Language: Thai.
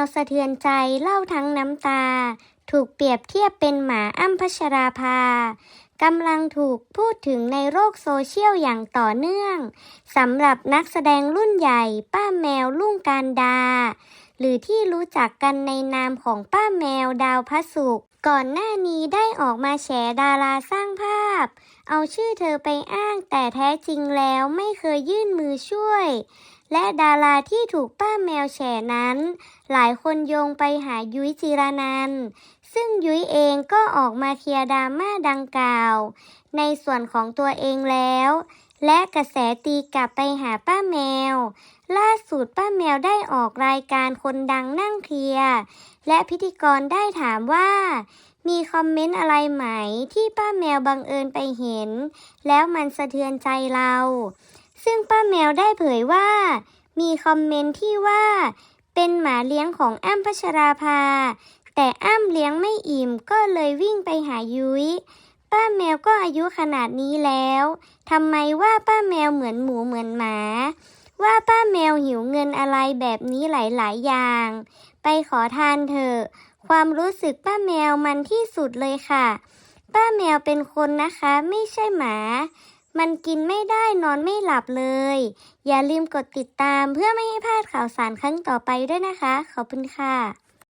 วสะเทือนใจเล่าทั้งน้ำตา ถูกเปรียบเทียบเป็นหมาอ้ำพัชราภากำลังถูกพูดถึงในโลกโซเชียลอย่างต่อเนื่องสำหรับนักแสดงรุ่นใหญ่ ป้าแมวลุ่งการดา หรือที่รู้จักกันในนามของป้าแมวดาวพระสุขก่อนหน้านี้ได้ออกมาแฉดาราสร้างภาพ เอาชื่อเธอไปอ้างแต่แท้จริงแล้วไม่เคยยื่นมือช่วย และดาราที่ถูกป้าแมวแฉนั้น หลายคนโยงไปหายุ้ยจิรนันซึ่งยุ้ยเองก็ออกมาเคลียร์ดราม่าดังกล่าว ในส่วนของตัวเองแล้ว และกระแสตีกลับไปหาป้าแมว ล่าสุดป้าแมวได้ออกรายการคนดังนั่งเคลียร์และพิธีกรได้ถามว่า มีคอมเมนต์อะไรไหมที่ป้าแมวบังเอิญไปเห็น แล้วมันสะเทือนใจเรา ซึ่งป้าแมวได้เผยว่า มีคอมเมนต์ที่ว่า เป็นหมาเลี้ยงของอ้ำพัชราภา แต่อ้ำเลี้ยงไม่อิ่มก็เลยวิ่งไปหายุ้ยป้าแมวก็อายุขนาดนี้แล้วทำไมว่าป้าแมวเหมือนหมูเหมือนหมา ว่าป้าแมวหิวเงินอะไรแบบนี้หลาย ๆ อย่าง ไปขอทานเถอะ ความรู้สึกป้าแมวมันที่สุดเลยค่ะ ป้าแมวเป็นคนนะคะ ไม่ใช่หมา มันกินไม่ได้นอนไม่หลับเลย อย่าลืมกดติดตามเพื่อไม่ให้พลาดข่าวสารครั้งต่อไปด้วยนะคะ ขอบคุณค่ะ